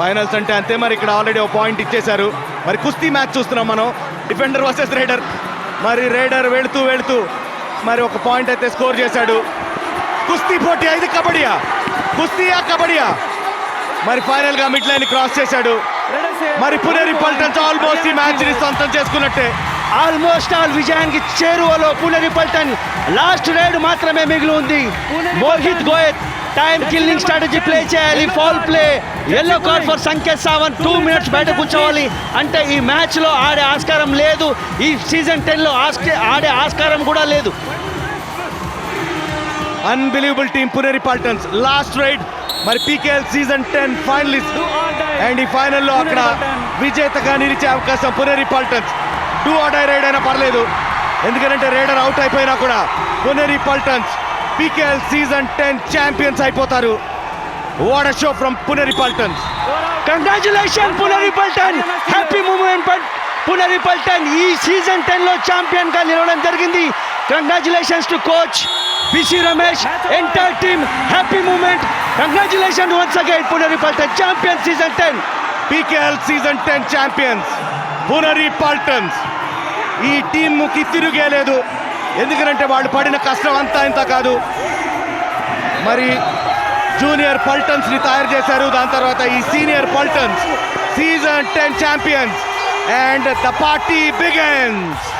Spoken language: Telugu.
ఫైనల్స్ అంటే అంతే మరి ఇక్కడ ఆల్రెడీ ఒక పాయింట్ ఇచ్చేశారు. మరి కుస్తీ మ్యాచ్ చూస్తున్నాం మనం. డిఫెండర్ వర్సెస్ రైడర్ మరి రైడర్ వెళుతూ వెళుతూ మరి ఒక పాయింట్ అయితే స్కోర్ చేశాడు. కుస్తీ పోటీ ఇది కబడ్డీయా? కుస్తీయా కబడ్డీయా? మరి ఫైనల్గా మిడ్ లైన్ క్రాస్ చేశాడు. మరి పునేరి పల్టన్స్ ఆల్మోస్ట్ ఈ మ్యాచ్ని సొంతం చేసుకున్నట్టే. ఆల్మోస్ట్ ఆల్ విజయానికి చేరువలో పునరి పల్టన్ లాస్ట్ రైడ్ మాత్రమే మిగిలి ఉంది. Mohit Goyat time killing strategy play చేయాలి foul play yellow card for Sanket Sawant two minutes బయట కూర్చోవాలి. అంటే ఈ మ్యాచ్లో ఆడే ఆస్కారం లేదు. ఈ సీజన్ టెన్లో ఆస్క- ఆడే ఆస్కారం కూడా లేదు. Unbelievable team Puneri Paltans last raid మరి PKL season ten finalist and ఈ ఫైనల్లో అక్కడ విజేతగా నిలిచే అవకాశం Puneri Paltans do or die raid అయినా పర్లేదు. ఎందుకంటే రైడర్ అవుట్ అయిపోయినా కూడా Puneri Paltans PKL season ten champions అయిపోతారు. What show from Puneri Paltan congratulation Puneri Paltan happy moment but Puneri Paltan ఈ సీజన్ టెన్లో ఛాంపియన్గా నిలవడం జరిగింది. Congratulations to coach PC Ramesh entire team happy moment congratulation once again Puneri Paltan champion season ten PKL season ten champions Puneri Paltans ఈ టీంకి తిరిగే లేదు ఎందుకంటే వాళ్ళు పడిన కష్టం అంతా ఇంత కాదు. మరి జూనియర్ పల్టన్స్ని తయారు చేశారు. దాని తర్వాత ఈ senior Paltans season ten champions and the party begins.